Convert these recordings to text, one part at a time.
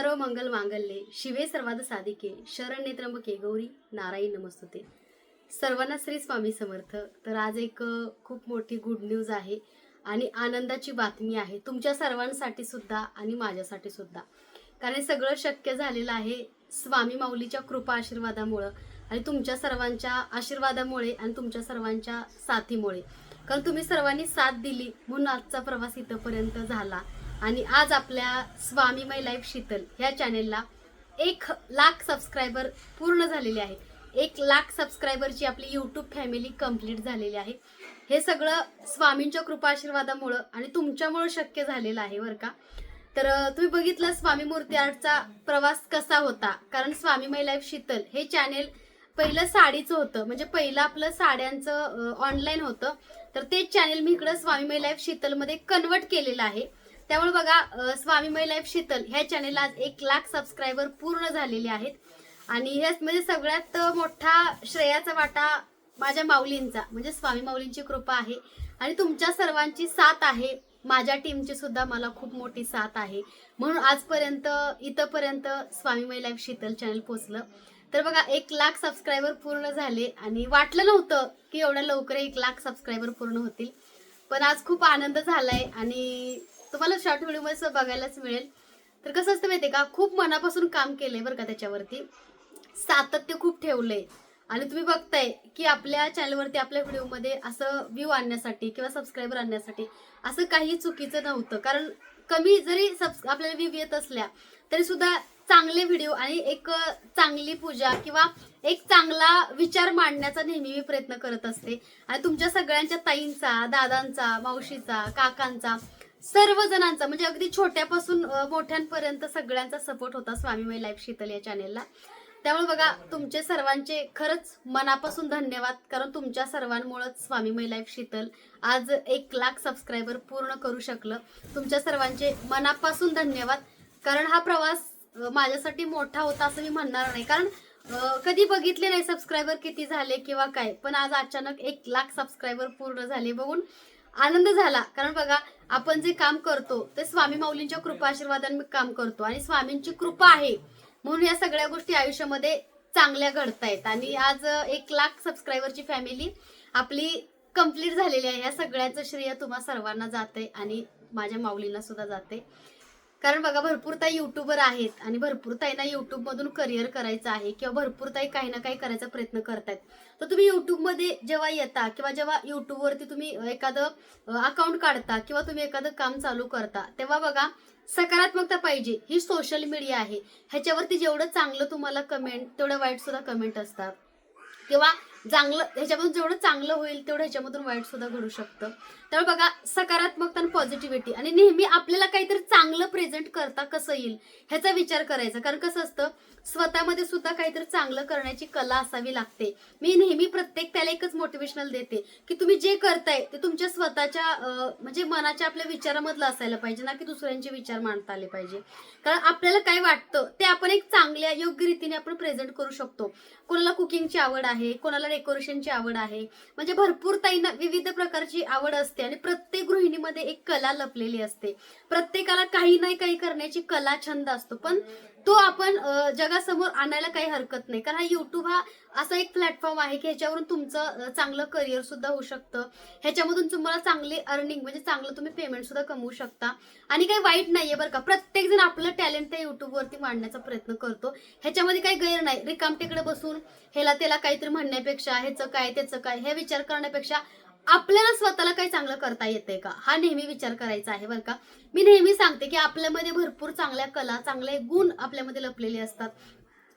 सर्व मंगल मांगल्ये शिवे सर्वाद साधिके शरण त्र्यंबके गौरी. नारायण नमस्तुते. सर्वांना श्री स्वामी समर्थ. तर आज एक खूप मोठी गुड न्यूज आहे आणि आनंदाची बातमी आहे. तुमच्या सर्वांसाठी सुद्धा आणि माझ्यासाठी सुद्धा. कारण सगळं शक्य झालेलं आहे स्वामी माऊलीच्या कृपा आशीर्वादामुळं आणि तुमच्या सर्वांच्या आशीर्वादामुळे आणि तुमच्या सर्वांच्या साथीमुळे. कारण तुम्ही सर्वांनी साथ दिली म्हणून आजचा प्रवास इथंपर्यंत झाला. आणि आज आपल्या स्वामीमय लाईफ शीतल ह्या चॅनेलला एक लाख सबस्क्रायबर पूर्ण झालेले आहेत एक लाख सबस्क्रायबरची आपली यूट्यूब फॅमिली कंप्लीट झालेली आहे. हे सगळं स्वामींच्या कृपाशीर्वादामुळं आणि तुमच्यामुळं शक्य झालेलं आहे बरं का? तर तुम्ही बघितलं स्वामी मूर्ती आर्टचा प्रवास कसा होता? कारण स्वामीमय लाईफ शीतल हे चॅनेल पहिलं साडीचं होतं. म्हणजे पहिलं आपलं साड्यांचं ऑनलाईन होतं. तर तेच चॅनेल मी इकडं स्वामीमय लाईफ शीतलमध्ये कन्वर्ट केलेलं आहे. त्यामुळे बघा स्वामीमय लाईफ शीतल ह्या चॅनेलला आज एक लाख सबस्क्रायबर पूर्ण झालेले आहेत. आणि ह्याच म्हणजे सगळ्यात मोठा श्रेयाचा वाटा माझ्या माऊलींचा म्हणजे स्वामी माऊलींची कृपा आहे. आणि तुमच्या सर्वांची साथ आहे. माझ्या टीमची सुद्धा मला खूप मोठी साथ आहे. म्हणून आजपर्यंत इथंपर्यंत स्वामीमय लाईफ शीतल चॅनल पोचलं तर बघा एक लाख सबस्क्रायबर पूर्ण झाले. आणि वाटलं नव्हतं की एवढ्या लवकर एक लाख सबस्क्रायबर पूर्ण होतील. पण आज खूप आनंद झालाय. आणि तुम्हाला शॉर्ट व्हिडिओमध्ये बघायलाच मिळेल. तर कसं असतं माहिती का? खूप मनापासून काम केलंय बरं का त्याच्यावरती. सातत्य खूप ठेवलंय. आणि तुम्ही बघताय की आपल्या चॅनलवरती आपल्या व्हिडिओमध्ये असं व्ह्यू आणण्यासाठी किंवा सबस्क्रायबर आणण्यासाठी असं काही चुकीचं नव्हतं. कारण कमी जरी सबस् आपल्याला व्ह्यू येत असल्या तरी सुद्धा चांगले व्हिडिओ आणि एक चांगली पूजा किंवा एक चांगला विचार मांडण्याचा नेहमी मी प्रयत्न करत असते. आणि तुमच्या सगळ्यांच्या ताईंचा दादांचा मावशीचा काकांचा सर्व जणांचा म्हणजे अगदी छोट्यापासून मोठ्यांपर्यंत सगळ्यांचा सपोर्ट होता स्वामीमय लाईफ शीतल या चॅनेलला त्यामुळे बघा तुमचे सर्वांचे खरंच मनापासून धन्यवाद कारण तुमच्या सर्वांमुळेच स्वामीमय लाईफ शीतल आज एक लाख सबस्क्रायबर पूर्ण करू शकलं. तुमच्या सर्वांचे मनापासून धन्यवाद कारण हा प्रवास माझ्यासाठी मोठा होता असं मी म्हणणार नाही. कारण कधी बघितले नाही सबस्क्रायबर किती झाले किंवा काय पण आज अचानक एक लाख सबस्क्रायबर पूर्ण झाले बघून आनंद झाला. कारण बघा आपण जे काम करतो ते स्वामी माऊलींच्या कृपा आशीर्वादाने मी काम करतो. आणि स्वामींची कृपा आहे. म्हणून या सगळ्या गोष्टी आयुष्यामध्ये चांगल्या घडतायत आणि आज एक लाख सबस्क्रायबरची फॅमिली आपली कंप्लीट झालेली आहे. या सगळ्याचं श्रेय तुम्हा सर्वांना जाते आणि माझ्या माऊलींना सुद्धा जाते कारण बघा भरपूर ताई युट्यूबर आहेत आणि भरपूर ताईंना युट्यूब मधून करिअर करायचं आहे किंवा भरपूर ताई काही ना काही करायचा प्रयत्न करतायत. तर तुम्ही युट्यूबमध्ये जेव्हा येता किंवा जेव्हा युट्यूबवरती तुम्ही एखादं अकाउंट काढता किंवा तुम्ही एखादं काम चालू करता तेव्हा बघा सकारात्मकता पाहिजे. ही सोशल मीडिया आहे. ह्याच्यावरती जेवढं चांगलं तुम्हाला कमेंट तेवढं वाईट सुद्धा कमेंट असतात. किंवा चांगलं ह्याच्यामधून जेवढं चांगलं होईल तेवढं ह्याच्यामधून वाईट सुद्धा घडू शकतं. त्यामुळे बघा सकारात्मकता आणि पॉझिटिव्हिटी आणि नेहमी आपल्याला काहीतरी चांगलं प्रेझेंट करता कसं येईल ह्याचा विचार करायचा. कारण कसं असतं स्वतःमध्ये सुद्धा काहीतरी चांगलं करण्याची कला असावी लागते. मी नेहमी प्रत्येक त्याला एकच मोटिवेशनल देते की तुम्ही जे करताय ते तुमच्या स्वतःच्या म्हणजे मनाच्या आपल्या विचारामधलं असायला पाहिजे ना की दुसऱ्यांचे विचार मांडता आले पाहिजे. कारण आपल्याला काय वाटतं ते आपण एक चांगल्या योग्य रीतीने आपण प्रेझेंट करू शकतो. कोणाला कुकिंगची आवड आहे कोणाला डेकोरेशनची आवड आहे. म्हणजे भरपूर ताईंना विविध प्रकारची आवड असते. आणि प्रत्येक गृहिणीमध्ये एक कला लपलेली असते. प्रत्येकाला काही नाही काही करण्याची कला छंद असतो. पण तो आपण जगासमोर आणायला काही हरकत नाही. कारण हा युट्यूब हा असा एक प्लॅटफॉर्म आहे की ह्याच्यावरून तुमचं चांगलं करिअर सुद्धा होऊ शकतं. ह्याच्यामधून तुम्हाला चांगले अर्निंग म्हणजे चांगलं तुम्ही पेमेंट सुद्धा कमवू शकता. आणि काही वाईट नाहीये बरं का. प्रत्येक जण आपलं टॅलेंट त्या युट्यूबवरती मांडण्याचा प्रयत्न करतो. ह्याच्यामध्ये काही गैर नाही. रिकामटेकडे बसून ह्याला त्याला काहीतरी म्हणण्यापेक्षा ह्याचं काय त्याचं काय हे विचार करण्यापेक्षा आपल्याला स्वतःला काही चांगलं करता येतंय का? हा नेहमी विचार करायचा आहे बरं का. मी नेहमी सांगते की आपल्यामध्ये भरपूर चांगल्या कला चांगले गुण आपल्यामध्ये लपलेले असतात.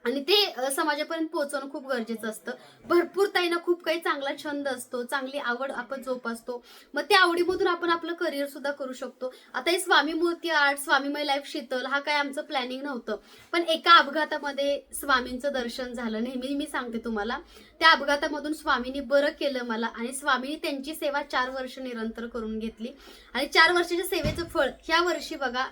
आणि ते समाजापर्यंत पोहोचवणं खूप गरजेचं असतं. भरपूर ताईना खूप काही चांगला छंद असतो चांगली आवड आपण जोपासतो. मग त्या आवडीमधून आपण आपलं करिअर सुद्धा करू शकतो. आता हे स्वामी मूर्ती आर्ट स्वामीमय लाईफ शीतल हा काय आमचं प्लॅनिंग नव्हतं. पण एका अपघातामध्ये स्वामींचं दर्शन झालं. नेहमी मी सांगते तुम्हाला त्या अपघातामधून स्वामींनी बरं केलं मला आणि स्वामींनी त्यांची सेवा चार वर्ष निरंतर करून घेतली. आणि चार वर्षाच्या सेवेचं फळ ह्या वर्षी बघा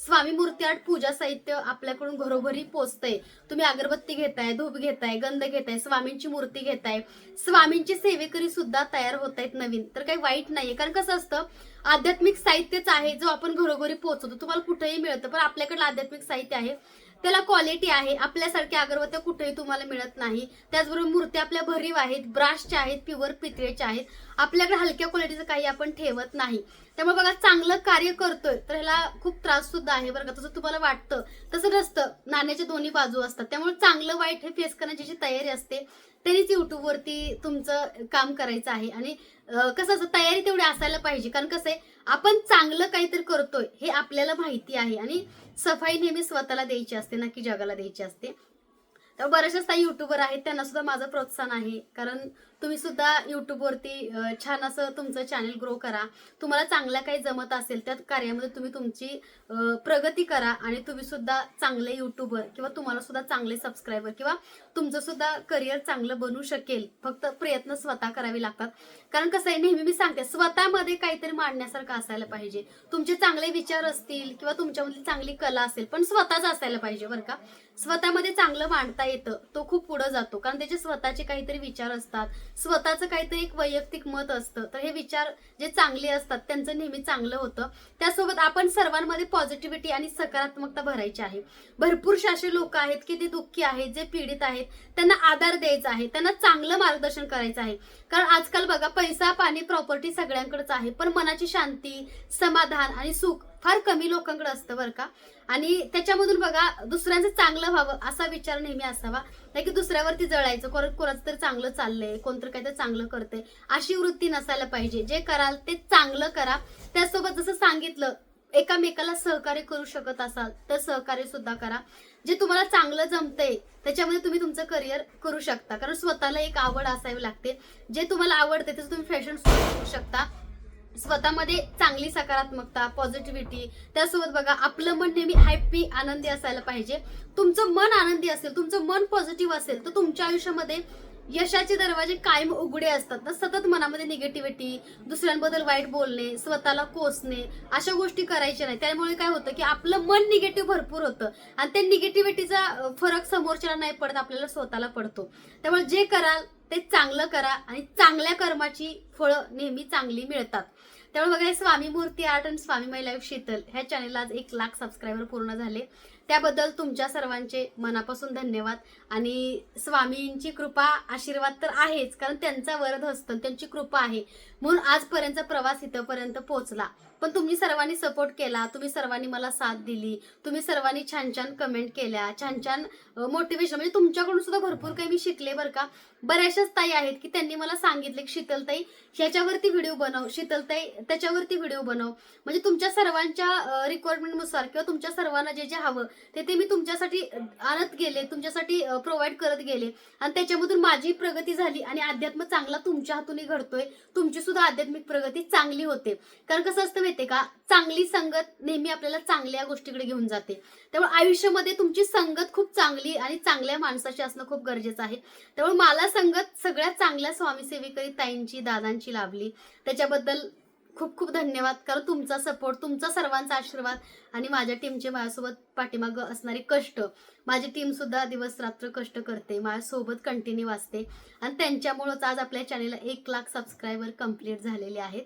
स्वामी मूर्ती आर्ट पूजा साहित्य आपल्याकडून घरोघरी पोचतंय. तुम्ही अगरबत्ती घेताय धूप घेताय गंध घेताय स्वामींची मूर्ती घेताय. स्वामींची सेवेकरी सुद्धा तयार होत आहेत नवीन. तर काही वाईट नाहीये. कारण कसं असतं आध्यात्मिक साहित्यच आहे जो आपण घरोघरी पोहोचवतो तुम्हाला कुठेही मिळतं पण आपल्याकडलं आध्यात्मिक साहित्य आहे. त्याला क्वालिटी आहे आपल्यासारख्या अगरबत्त्या कुठेही तुम्हाला मिळत नाही. त्याचबरोबर मूर्त्या आपल्या भरीव आहेत ब्राशच्या आहेत प्युअर पितळेच्या आहेत. आपल्याकडे हलक्या क्वालिटीचं काही आपण ठेवत नाही. त्यामुळे बघा चांगलं कार्य करतोय तर ह्याला खूप त्रास सुद्धा आहे बरं का. तसं तुम्हाला वाटतं तसं नसतं. नाण्याच्या दोन्ही बाजू असतात. त्यामुळे चांगलं वाईट हे फेस करण्याची जी तयारी असते तरीच युट्यूबवरती तुमचं काम करायचं आहे. आणि कसं असं तयारी तेवढी असायला पाहिजे. कारण कसं आहे आपण चांगलं काहीतरी करतोय हे आपल्याला माहिती आहे. आणि सफाई नेहमी स्वतःला द्यायची असते ना की जगाला द्यायची असते. तर बऱ्याचशा युट्यूबर आहेत त्यांना सुद्धा माझं प्रोत्साहन आहे. कारण तुम्ही सुद्धा युट्यूबवरती छान असं तुमचं चॅनल ग्रो करा. तुम्हाला चांगल्या काही जमत असेल त्या कार्यामध्ये तुम्ही तुमची प्रगती करा आणि तुम्ही सुद्धा चांगले युट्यूबर किंवा तुम्हाला सुद्धा चांगले सबस्क्रायबर किंवा तुमचं सुद्धा करिअर चांगलं बनू शकेल. फक्त प्रयत्न स्वतः करावे लागतात. कारण कसं आहे नेहमी मी सांगते स्वतःमध्ये काहीतरी मांडण्यासारखं असायला पाहिजे. तुमचे चांगले विचार असतील किंवा तुमच्यामधली चांगली कला असेल पण स्वतःच असायला पाहिजे बरं का. स्वतःमध्ये चांगलं मांडता येतं तो खूप पुढे जातो. कारण त्याचे स्वतःचे काहीतरी विचार असतात. स्वतःचं काहीतरी एक वैयक्तिक मत असतं. तर हे विचार जे चांगले असतात त्यांचं नेहमी चांगलं होतं. त्यासोबत आपण सर्वांमध्ये पॉझिटिव्हिटी आणि सकारात्मकता भरायची आहे. भरपूर असे लोक आहेत की ते दुःखी आहेत जे पीडित आहेत. त्यांना आधार द्यायचा आहे. त्यांना चांगलं मार्गदर्शन करायचं आहे. कारण आजकाल बघा पैसा पाणी प्रॉपर्टी सगळ्यांकडेच आहे. पण मनाची शांती समाधान आणि सुख फार कमी लोकांकडे असतं बरं का. आणि त्याच्यामधून बघा दुसऱ्यांचं चांगलं व्हावं असा विचार नेहमी असावा. नाही की दुसऱ्यावरती जळायचं कोण- कोणाचं तर चांगलं चाललंय काय काहीतरी चांगलं करतंय. अशी वृत्ती नसायला पाहिजे. जे कराल ते चांगलं करा. त्यासोबत जसं सांगितलं एकामेकाला सहकार्य करू शकत असाल तर सहकार्य सुद्धा करा. जे तुम्हाला चांगलं जमतंय त्याच्यामध्ये तुम्ही तुमचं करिअर करू शकता. कारण स्वतःला एक आवड असावी लागते. जे तुम्हाला आवडते त्याचं तुम्ही फॅशन सुरू करू शकता. स्वतःमध्ये चांगली सकारात्मकता पॉझिटिव्हिटी त्यासोबत बघा आपलं मन नेहमी हॅपी आनंदी असायला पाहिजे. तुमचं मन आनंदी असेल तुमचं मन पॉझिटिव्ह असेल तर तुमच्या आयुष्यामध्ये यशाचे दरवाजे कायम उघडे असतात. तर सतत मनामध्ये निगेटिव्हिटी दुसऱ्यांबद्दल वाईट बोलणे स्वतःला कोसणे अशा गोष्टी करायच्या नाही. त्यामुळे काय होतं की आपलं मन निगेटिव्ह भरपूर होतं आणि त्या निगेटिव्हिटीचा फरक समोरच्याला नाही पडत आपल्याला स्वतःला पडतो. त्यामुळे जे कराल ते चांगलं करा आणि चांगल्या कर्माची फळं नेहमी चांगली मिळतात. त्यामुळे बघा स्वामी मूर्ती आर्ट आणि स्वामी माय लाईफ शीतल ह्या चॅनेलला आज एक लाख सबस्क्रायबर पूर्ण झाले. त्याबद्दल तुमच्या सर्वांचे मनापासून धन्यवाद. आणि स्वामींची कृपा आशीर्वाद तर आहेच कारण त्यांचा वरद असतं त्यांची कृपा आहे. म्हणून आजपर्यंतचा प्रवास इथंपर्यंत पोहोचला. पण तुम्ही सर्वांनी सपोर्ट केला तुम्ही सर्वांनी मला साथ दिली तुम्ही सर्वांनी छान छान कमेंट केल्या छान छान मोटिवेशन म्हणजे तुमच्याकडून सुद्धा भरपूर काही मी शिकले बरं का. बऱ्याचशाच ताई आहेत की त्यांनी मला सांगितले की शीतलताई ह्याच्यावरती व्हिडिओ बनव शीतलताई त्याच्यावरती व्हिडिओ बनव. म्हणजे तुमच्या सर्वांच्या रिक्वायरमेंटनुसार किंवा तुमच्या सर्वांना जे जे हवं ते ते मी तुमच्यासाठी आणत गेले तुमच्यासाठी प्रोव्हाइड करत गेले. आणि त्याच्यामधून माझी प्रगती झाली आणि अध्यात्म चांगला तुमच्या हातूनही घडतोय. तुमची सुद्धा आध्यात्मिक प्रगती चांगली होते. कारण कसं असतं माहितीये का? चांगली संगत नेहमी आपल्याला चांगल्या गोष्टीकडे घेऊन जाते. त्यामुळे आयुष्यामध्ये तुमची संगत खूप चांगली आणि चांगल्या माणसाची असणं खूप गरजेचं आहे. त्यामुळे मला संगत सगळ्यात चांगल्या स्वामीसेवेकरी ताईंची दादांची लाभली. त्याच्याबद्दल खूप खूप धन्यवाद. कारण तुमचा सपोर्ट तुमचा सर्वांचा आशीर्वाद आणि माझ्या टीमचे माझ्यासोबत पाठीमागं असणारे कष्ट. माझी टीम सुद्धा दिवस रात्र कष्ट करते माझ्यासोबत कंटिन्यू असते आणि त्यांच्यामुळंच आज आपल्या चॅनेलला एक लाख सबस्क्रायबर कंप्लीट झालेले आहेत.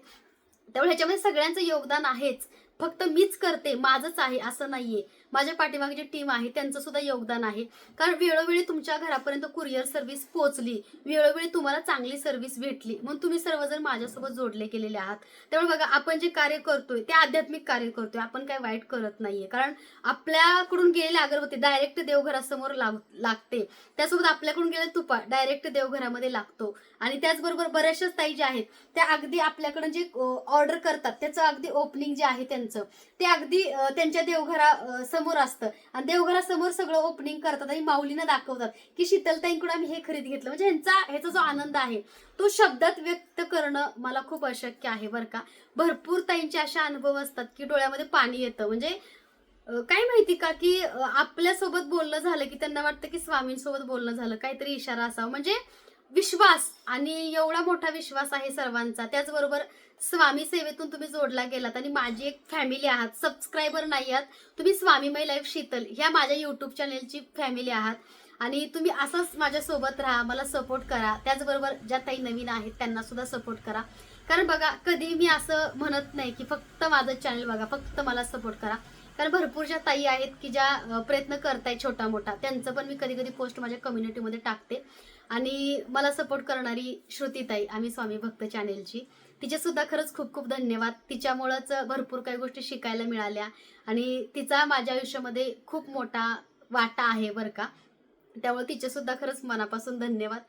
त्यामुळे ह्याच्यामध्ये सगळ्यांचं योगदान आहेच. फक्त मीच करते माझंच आहे असं नाहीये. माझ्या पाठीमागे जी टीम आहे त्यांचं सुद्धा योगदान आहे. कारण वेळोवेळी तुमच्या घरापर्यंत कुरिअर सर्व्हिस पोहोचली. वेळोवेळी तुम्हाला चांगली सर्व्हिस भेटली. म्हणून तुम्ही सर्वजण माझ्यासोबत जोडले गेलेले आहात. त्यामुळे बघा आपण जे कार्य करतोय ते आध्यात्मिक कार्य करतोय. आपण काय वाईट करत नाहीये. कारण आपल्याकडून गेलेले अगरबत्ती डायरेक्ट देवघरासमोर लाग लागते. त्यासोबत आपल्याकडून गेले तुपा डायरेक्ट देवघरामध्ये लागतो. आणि त्याचबरोबर बऱ्याचशाच ताई ज्या आहेत त्या अगदी आपल्याकडून जे ऑर्डर करतात त्याचं अगदी ओपनिंग जे आहे त्यांचं ते अगदी त्यांच्या देवघरा समोर असतं. आणि देवघरासमोर सगळं ओपनिंग करतात आणि माऊलीनं दाखवतात की शीतलताईंकडून आम्ही हे खरेदी घेतलं. म्हणजे ह्यांचा ह्याचा जो आनंद आहे तो शब्दात व्यक्त करणं मला खूप अशक्य आहे बरं का. भरपूर ताईंचे असे अनुभव असतात की डोळ्यामध्ये पाणी येतं. म्हणजे काय माहिती का की आपल्यासोबत बोलणं झालं की त्यांना वाटतं की स्वामींसोबत बोलणं झालं. काहीतरी इशारा असावा. म्हणजे विश्वास आणि एवढा मोठा विश्वास आहे सर्वांचा. त्याचबरोबर स्वामी सेवेतून तुम्ही जोडला गेलात आणि माझी एक फॅमिली आहात. सबस्क्रायबर नाही आहात. तुम्ही स्वामीमय लाईफ शीतल ह्या माझ्या युट्यूब चॅनेलची फॅमिली आहात. आणि तुम्ही असंच माझ्यासोबत राहा मला सपोर्ट करा. त्याचबरोबर ज्या ताई नवीन आहेत त्यांना सुद्धा सपोर्ट करा. कारण बघा कधी मी असं म्हणत नाही की फक्त माझं चॅनल बघा फक्त मला सपोर्ट करा. कारण भरपूर ज्या ताई आहेत की ज्या प्रयत्न करताय छोटा मोठा त्यांचं पण मी कधी कधी पोस्ट माझ्या कम्युनिटीमध्ये टाकते. आणि मला सपोर्ट करणारी श्रुतीताई आम्ही स्वामी भक्त चॅनेलची तिचे सुद्धा खरंच खूप खूप धन्यवाद. तिच्यामुळंच भरपूर काही गोष्टी शिकायला मिळाल्या आणि तिचा माझ्या आयुष्यामध्ये खूप मोठा वाटा आहे बरं का. त्यामुळे तिचे सुद्धा खरंच मनापासून धन्यवाद.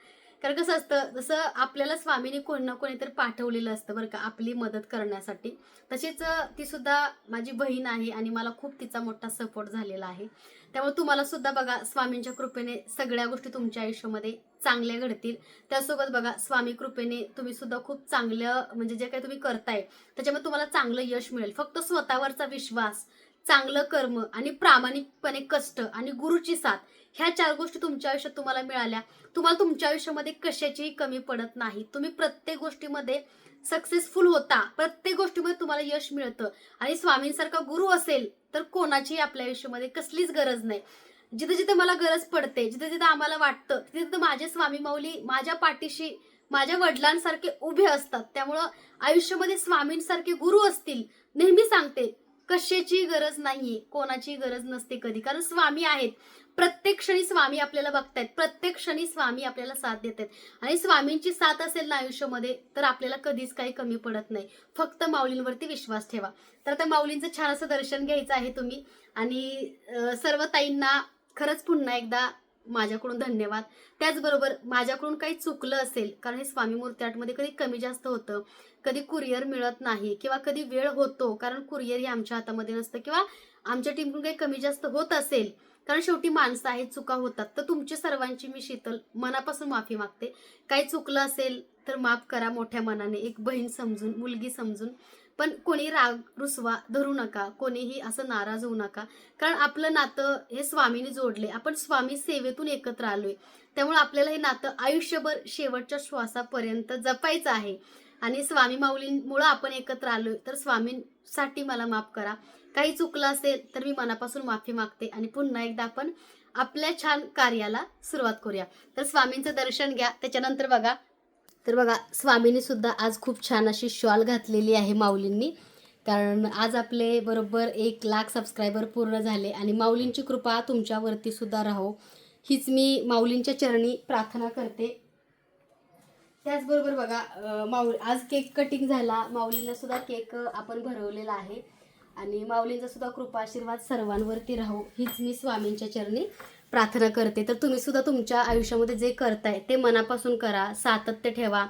कारण कसं असतं जसं आपल्याला स्वामीने कोण ना कोणी तर पाठवलेलं असतं बरं का आपली मदत करण्यासाठी. तशीच ती सुद्धा माझी बहीण आहे आणि मला खूप तिचा मोठा सपोर्ट झालेला आहे. त्यामुळे तुम्हाला सुद्धा बघा स्वामींच्या कृपेने सगळ्या गोष्टी तुमच्या आयुष्यामध्ये चांगल्या घडतील. त्यासोबत बघा स्वामी कृपेने तुम्ही सुद्धा खूप चांगलं म्हणजे जे काही तुम्ही करताय त्याच्यामध्ये तुम्हाला चांगलं यश मिळेल. फक्त स्वतःवरचा विश्वास चांगलं कर्म आणि प्रामाणिकपणे कष्ट आणि गुरुची साथ ह्या चार गोष्टी तुमच्या आयुष्यात तुम्हाला मिळाल्या. तुम्हाला तुमच्या आयुष्यामध्ये कशाचीही कमी पडत नाही. तुम्ही प्रत्येक गोष्टीमध्ये सक्सेसफुल होता. प्रत्येक गोष्टीमध्ये तुम्हाला यश मिळतं. आणि स्वामींसारखा गुरु असेल तर कोणाचीही आपल्या आयुष्यामध्ये कसलीच गरज नाही. जिथे जिथे मला गरज पडते जिथे जिथे आम्हाला वाटतं तिथे तिथे माझे स्वामी माऊली माझ्या पाठीशी माझ्या वडिलांसारखे उभे असतात. त्यामुळं आयुष्यामध्ये स्वामींसारखे गुरु असतील नेहमी सांगते कशाची गरज नाहीये कोणाची गरज नसते कधी. कारण स्वामी आहेत. प्रत्येक क्षणी स्वामी आपल्याला बघतायत. प्रत्येक क्षणी स्वामी आपल्याला साथ देत आहेत आणि स्वामींची साथ असेल ना आयुष्यामध्ये तर आपल्याला कधीच काही कमी पडत नाही. फक्त माऊलींवरती विश्वास ठेवा. तर आता माऊलींचं छान असं दर्शन घ्यायचं आहे तुम्ही. आणि सर्व ताईंना खरंच पुन्हा एकदा माझ्याकडून धन्यवाद. त्याचबरोबर माझ्याकडून काही चुकलं असेल कारण हे स्वामी मूर्ती कधी कमी जास्त होतं कधी कुरिअर मिळत नाही किंवा कधी वेळ होतो कारण कुरिअर हे आमच्या हातामध्ये नसतं किंवा आमच्या टीमकडून काही कमी जास्त होत असेल कारण शेवटी माणसं आहेत चुका होतात. तर तुमच्या सर्वांची मी शीतल मनापासून माफी मागते. काही चुकलं असेल तर माफ करा मोठ्या मनाने. एक बहीण समजून मुलगी समजून. पण कोणी राग रुसवा धरू नका. कोणीही असं नाराज होऊ नका. कारण आपलं नातं हे स्वामीने जोडले. आपण स्वामी सेवेतून एकत्र आलोय. त्यामुळे आपल्याला हे नातं आयुष्यभर शेवटच्या श्वासापर्यंत जपायचं आहे. आणि स्वामी माऊलींमुळं आपण एकत्र आलोय. तर स्वामींसाठी मला माफ करा. काही चुकलं असेल तर मी मनापासून माफी मागते. आणि पुन्हा एकदा आपण आपल्या छान कार्याला सुरुवात करूया. तर स्वामींचं दर्शन घ्या. त्याच्यानंतर बघा तर बघा स्वामींनी सुद्धा आज खूप छान अशी शॉल घातलेली आहे माऊलींनी. कारण आज आपले बरोबर एक लाख सबस्क्रायबर पूर्ण झाले आणि माऊलींची कृपा तुमच्यावरती सुद्धा राहो. हीच मी माऊलींच्या चरणी प्रार्थना करते. त्याचबरोबर बघा माऊ आज केक कटिंग झाला. माऊलींना सुद्धा केक आपण भरवलेला आहे. आणि माऊलींचा सुद्धा कृपा आशीर्वाद सर्वांवरती राहो. हीच मी स्वामींच्या चरणी प्रार्थना करते तर तुम्ही सुद्धा तुमच्या आयुष्यामध्ये जे करताय ते मनापासून करा सातत्य ठेवा.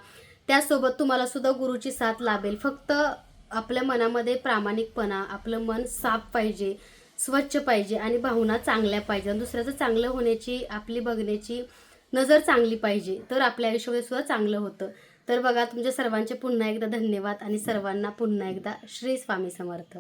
त्यासोबत तुम्हाला सुद्धा गुरुची साथ लाभेल. फक्त आपल्या मनामध्ये प्रामाणिकपणा आपलं मन साफ पाहिजे स्वच्छ पाहिजे आणि भावना चांगल्या पाहिजे. आणि दुसऱ्याचं चांगलं होण्याची आपली बघण्याची नजर चांगली पाहिजे तर आपल्या आयुष्यामध्ये सुद्धा चांगलं होतं. तर बघा तुमच्या सर्वांचे पुन्हा एकदा धन्यवाद आणि सर्वांना पुन्हा एकदा श्री स्वामी समर्थ.